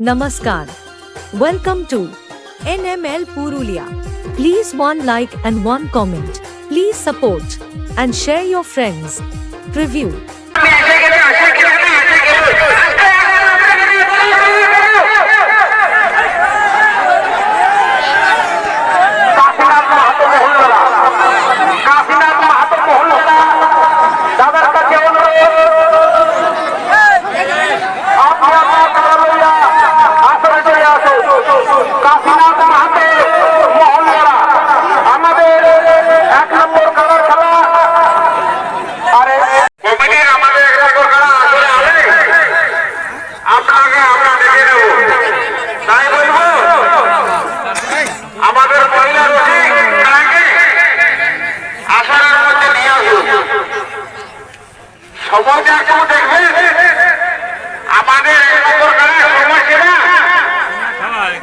Namaskar. Welcome to NML Purulia. Please one like and one comment. Please support and share your friends. Preview. আপনাকে আমরা দেখে নেব। তাই বলব, আমাদের মহিলা রসিক তাকে সেটা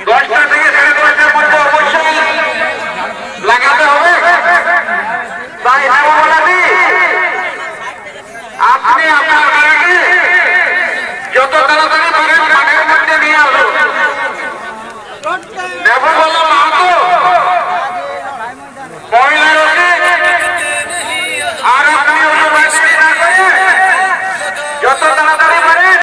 দশটা থেকে সাড়ে অবশ্যই লাগাতে হবে। তাই হেমলাদি আপনি আপনার যত তাড়াতাড়ি পারেন